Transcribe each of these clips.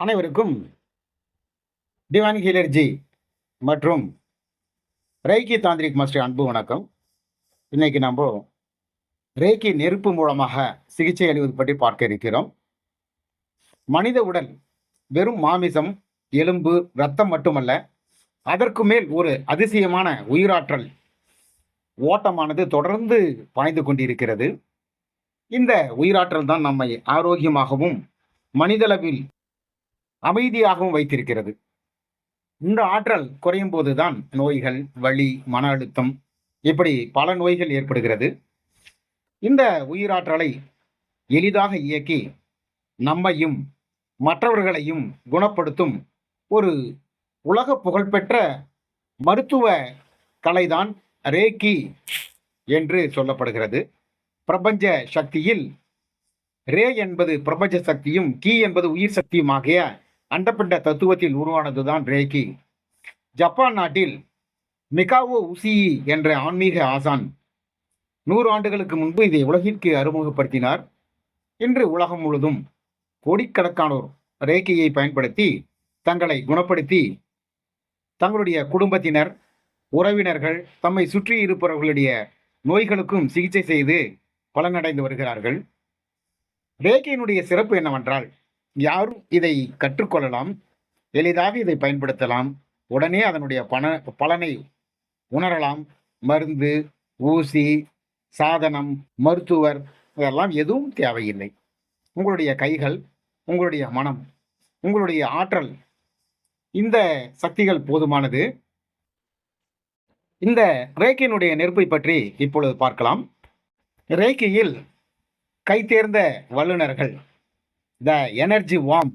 அனைவருக்கும் திவான் ஹீலர்ஜி மற்றும் ரேக்கி தாந்திரிக் மாஸ்டர் அன்பு வணக்கம். இன்னைக்கு நம்ம ரேக்கி நெருப்பு மூலமாக சிகிச்சை அளிவது பற்றி பார்க்க இருக்கிறோம். மனித உடல் வெறும் மாமிசம் எலும்பு ரத்தம் மட்டுமல்ல அதற்கு மேல் ஒரு அதிசயமான உயிராற்றல் ஓட்டமானது தொடர்ந்து பாய்ந்து கொண்டிருக்கிறது. இந்த உயிராற்றல் தான் நம்மை ஆரோக்கியமாகவும் மனிதளவில் அமைதியாகவும் வைத்திருக்கிறது. இந்த ஆற்றல் குறையும் போதுதான் நோய்கள் வலி மன அழுத்தம் இப்படி பல நோய்கள் ஏற்படுகிறது. இந்த உயிராற்றலை எளிதாக இயக்கி நம்மையும் மற்றவர்களையும் குணப்படுத்தும் ஒரு உலக புகழ்பெற்ற மருத்துவ கலைதான் ரேக்கி என்று சொல்லப்படுகிறது. பிரபஞ்ச சக்தியில் ரே என்பது பிரபஞ்ச சக்தியும் கீ என்பது உயிர் சக்தியும் ஆகிய அண்டப்பிண்ட தத்துவத்தில் உருவானதுதான் ரேக்கி ஜப்பான் நாட்டில் மிகாவோ உசியி என்ற ஆன்மீக ஆசான் நூறு ஆண்டுகளுக்கு முன்பு இதை உலகிற்கு அறிமுகப்படுத்தினார். இன்று உலகம் முழுதும் கோடிக்கணக்கானோர் ரேக்கியை பயன்படுத்தி தங்களை குணப்படுத்தி தங்களுடைய குடும்பத்தினர் உறவினர்கள் தம்மை சுற்றி இருப்பவர்களுடைய நோய்களுக்கும் சிகிச்சை செய்து பலனடைந்து வருகிறார்கள். ரேகையினுடைய சிறப்பு என்னவென்றால் யாரும் இதை கற்றுக்கொள்ளலாம். எளிதாக இதை பயன்படுத்தலாம். உடனே அதனுடைய பண பலனை உணரலாம். மருந்து ஊசி சாதனம் மருத்துவர் இதெல்லாம் எதுவும் தேவையில்லை. உங்களுடைய கைகள் உங்களுடைய மனம் உங்களுடைய ஆற்றல் இந்த சக்திகள் போதுமானது. இந்த ரேக்கியினுடைய நெருப்பை பற்றி இப்பொழுது பார்க்கலாம். ரேக்கியில் கைதேர்ந்த வல்லுநர்கள் the energy warm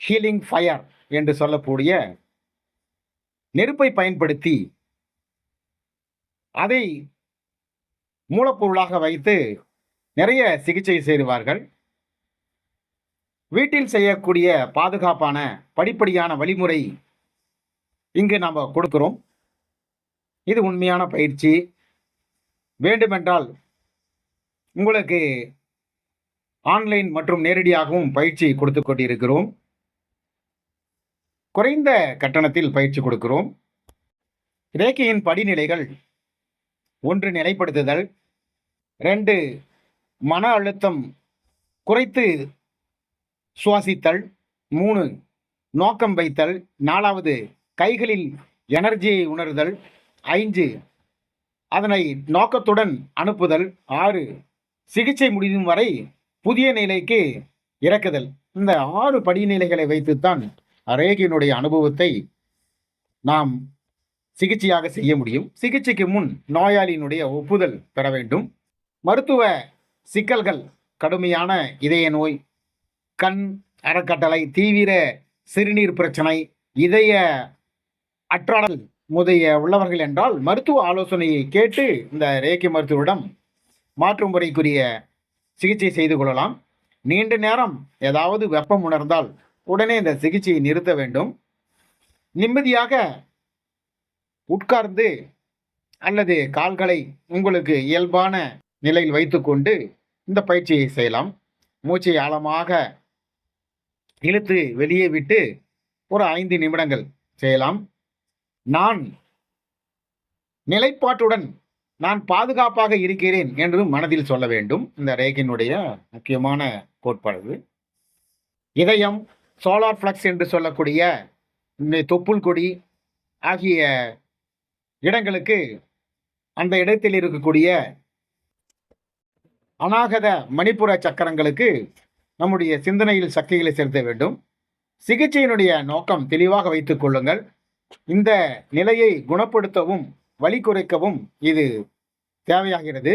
healing fire என்று சொல்லக்கூடிய நெருப்பை பயன்படுத்தி அதை மூலப்பொருளாக வைத்து நிறைய சிகிச்சை செய்வார்கள். வீட்டில் செய்யக்கூடிய பாதுகாப்பான படிப்படியான வழிமுறை இங்கு நாம் கொடுக்குறோம். இது உண்மையான பயிற்சி. வேண்டுமென்றால் உங்களுக்கு ஆன்லைன் மற்றும் நேரடியாகவும் பயிற்சி கொடுத்து கொண்டிருக்கிறோம். குறைந்த கட்டணத்தில் பயிற்சி கொடுக்கிறோம். ரேக்கையின் படிநிலைகள் ஒன்று நிலைப்படுத்துதல் ரெண்டு மன அழுத்தம் குறைத்து சுவாசித்தல் மூணு நோக்கம் வைத்தல் நாலாவது கைகளில் எனர்ஜியை உணர்தல் ஐந்து அதனை நோக்கத்துடன் அனுப்புதல் ஆறு சிகிச்சை முடியும் வரை புதிய நிலைக்கு இறக்குதல். இந்த ஆறு படிநிலைகளை வைத்துத்தான் ரேகியினுடைய அனுபவத்தை நாம் சிகிச்சையாக செய்ய முடியும். சிகிச்சைக்கு முன் நோயாளியினுடைய ஒப்புதல் பெற வேண்டும். மருத்துவ சிக்கல்கள் கடுமையான இதய நோய் கண் அறக்கட்டளை தீவிர சிறுநீர் பிரச்சனை இதய அற்றாடல் முதைய உள்ளவர்கள் என்றால் மருத்துவ ஆலோசனையை கேட்டு இந்த ரேக்கி மருத்துவரிடம் மாற்று முறைக்குரிய சிகிச்சை செய்து கொள்ளலாம். நீண்ட நேரம் ஏதாவது வெப்பம் உணர்ந்தால் உடனே இந்த சிகிச்சையை நிறுத்த வேண்டும். நிம்மதியாக உட்கார்ந்து அல்லது கால்களை உங்களுக்கு இயல்பான நிலையில் வைத்துக்கொண்டு இந்த பயிற்சியை செய்யலாம். மூச்சை ஆழமாக இழுத்து வெளியே விட்டு ஒரு ஐந்து நிமிடங்கள் செய்யலாம். நான் நிலைப்பாட்டுடன் நான் பாதுகாப்பாக இருக்கிறேன் என்று மனதில் சொல்ல வேண்டும். இந்த ரேகினுடைய முக்கியமான கோட்பாடு. இதயம் சோலார் ஃப்ளக்ஸ் என்று சொல்லக்கூடிய இந்த தொப்புள் கொடி ஆகிய இடங்களுக்கு அந்த இடத்தில் இருக்கக்கூடிய அநாகத மணிப்புற சக்கரங்களுக்கு நம்முடைய சிந்தனையில் சக்திகளை செலுத்த வேண்டும். சிகிச்சையினுடைய நோக்கம் தெளிவாக வைத்துக் கொள்ளுங்கள். இந்த நிலையை குணப்படுத்தவும் வலி குறைக்கவும் இது தேவையாகிறது.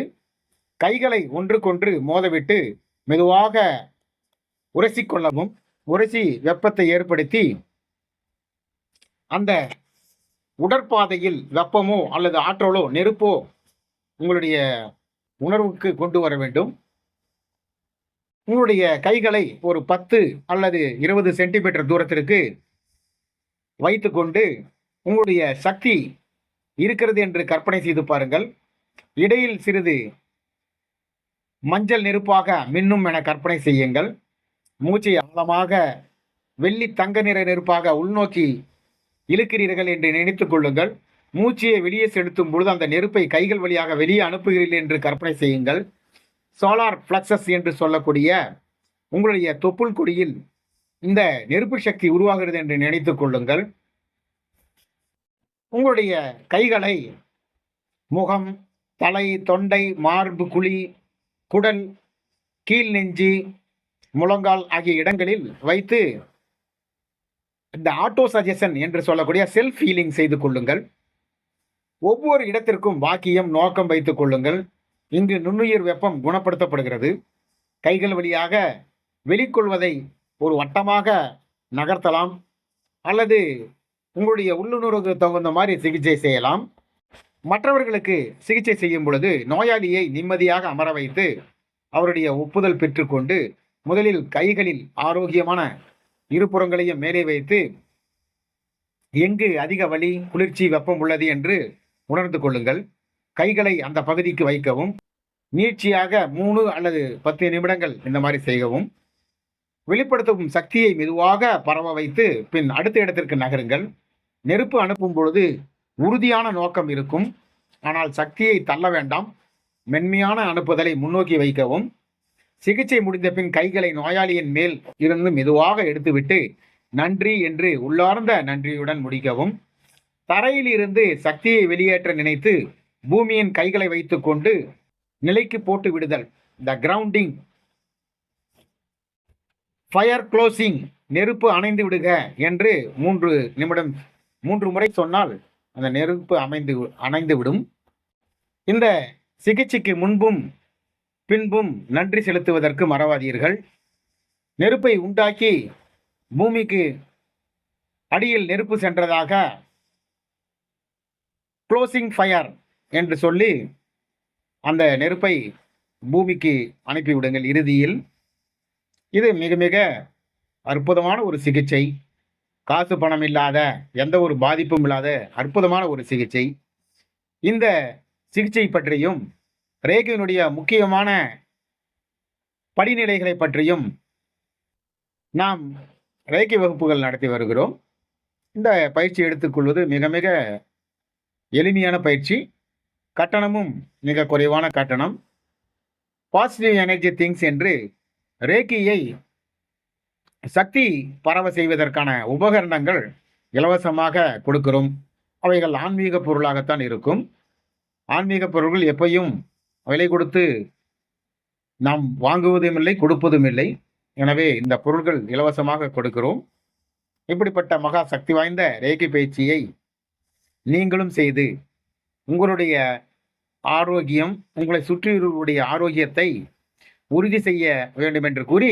கைகளை ஒன்றுக்கொன்று மோதவிட்டு மெதுவாக உரசிக்கொள்ளவும் உரசி வெப்பத்தை ஏற்படுத்தி அந்த உடற்பாதையில் வெப்பமோ அல்லது ஆற்றலோ நெருப்போ உங்களுடைய உணர்வுக்கு கொண்டு வர வேண்டும். உங்களுடைய கைகளை ஒரு பத்து அல்லது இருபது சென்டிமீட்டர் தூரத்திற்கு வைத்துக்கொண்டு உங்களுடைய சக்தி இருக்கிறது என்று கற்பனை செய்து பாருங்கள். இடையில் சிறிது மஞ்சள் நெருப்பாக மின்னும் என கற்பனை செய்யுங்கள். மூச்சை ஆழமாக வெள்ளி தங்க நிற நெருப்பாக உள்நோக்கி இழுக்கிறீர்கள் என்று நினைத்துக் கொள்ளுங்கள். மூச்சியை வெளியே செலுத்தும் பொழுது அந்த நெருப்பை கைகள் வழியாக வெளியே அனுப்புகிறீர்கள் என்று கற்பனை செய்யுங்கள். சோலார் ஃப்ளக்ஸஸ் என்று சொல்லக்கூடிய உங்களுடைய தொப்புள் கொடியில் இந்த நெருப்பு சக்தி உருவாகிறது என்று நினைத்துக் கொள்ளுங்கள். உங்களுடைய கைகளை முகம் தலை தொண்டை மார்பு குழி குடல் கீழ் நெஞ்சு முழங்கால் ஆகிய இடங்களில் வைத்து இந்த ஆட்டோ சஜஷன் என்று சொல்லக்கூடிய செல்ஃப் ஹீலிங் செய்து கொள்ளுங்கள். ஒவ்வொரு இடத்திற்கும் வாக்கியம் நோக்கம் வைத்துக் கொள்ளுங்கள். இங்கு நுண்ணுயிர் வெப்பம் குணப்படுத்தப்படுகிறது. கைகள் வழியாக வெளிக்கொள்வதை ஒரு வட்டமாக நகர்த்தலாம். அல்லது உங்களுடைய உள்ளுணர்வுக்கு தகுந்த மாதிரி சிகிச்சை செய்யலாம். மற்றவர்களுக்கு சிகிச்சை செய்யும் பொழுது நோயாளியை நிம்மதியாக அமர வைத்து அவருடைய ஒப்புதல் பெற்றுக்கொண்டு முதலில் கைகளில் ஆரோக்கியமான இருபுறங்களையும் மேலே வைத்து எங்கு அதிக வலி குளிர்ச்சி வெப்பம் உள்ளது என்று உணர்ந்து கொள்ளுங்கள். கைகளை அந்த பகுதிக்கு வைக்கவும். நீட்சியாக மூணு அல்லது பத்து நிமிடங்கள் இந்த மாதிரி செய்யவும். வெளிப்படுத்தும் சக்தியை மெதுவாக பரவ வைத்து பின் அடுத்த இடத்திற்கு நகருங்கள். நெருப்பு அனுப்பும் பொழுது உறுதியான நோக்கம் இருக்கும். ஆனால் சக்தியை தள்ள வேண்டாம். மென்மையான அனுப்புதலை முன்னோக்கி வைக்கவும். சிகிச்சை முடிந்த பின் கைகளை நோயாளியின் மேல் இருந்து மெதுவாக எடுத்துவிட்டு நன்றி என்று உள்ளார்ந்த நன்றியுடன் முடிக்கவும். தரையில் இருந்து சக்தியை வெளியேற்ற நினைத்து பூமியின் கைகளை வைத்துக்கொண்டு நிலைக்கு போட்டு விடுதல். த கிரவுண்டிங் ஃபயர் க்ளோசிங் நெருப்பு அணைந்து விடுக என்று மூன்று நிமிடம் மூன்று முறை சொன்னால் அந்த நெருப்பு அமைந்து அணைந்து விடும். இந்த சிகிச்சைக்கு முன்பும் பின்பும் நன்றி செலுத்துவதற்கு மறவாதீர்கள். நெருப்பை உண்டாக்கி பூமிக்கு அடியில் நெருப்பு சென்றதாக க்ளோசிங் ஃபயர் என்று சொல்லி அந்த நெருப்பை பூமிக்கு அனுப்பிவிடுங்கள் இறுதியில். இது மிக மிக அற்புதமான ஒரு சிகிச்சை. காசு பணம் இல்லாத எந்த ஒரு பாதிப்பும் இல்லாத அற்புதமான ஒரு சிகிச்சை. இந்த சிகிச்சை பற்றியும் ரேகையினுடைய முக்கியமான படிநிலைகளை பற்றியும் நாம் ரேகை வகுப்புகள் நடத்தி வருகிறோம். இந்த பயிற்சி எடுத்துக்கொள்வது மிக மிக எளிமையான பயிற்சி. கட்டணமும் மிக குறைவான கட்டணம். பாசிட்டிவ் எனர்ஜி திங்ஸ் என்று ரேக்கியை சக்தி பரவ செய்வதற்கான உபகரணங்கள் இலவசமாக கொடுக்கிறோம். அவைகள் ஆன்மீக பொருளாகத்தான் இருக்கும். ஆன்மீக பொருள்கள் எப்பையும் விலை கொடுத்து நாம் வாங்குவதும் இல்லை கொடுப்பதும் இல்லை. எனவே இந்த பொருள்கள் இலவசமாக கொடுக்கிறோம். இப்படிப்பட்ட மகா சக்தி வாய்ந்த ரேகை பயிற்சியை நீங்களும் செய்து உங்களுடைய ஆரோக்கியம் உங்களை சுற்றியுள்ளவருடைய ஆரோக்கியத்தை உறுதி செய்ய வேண்டும் என்று கூறி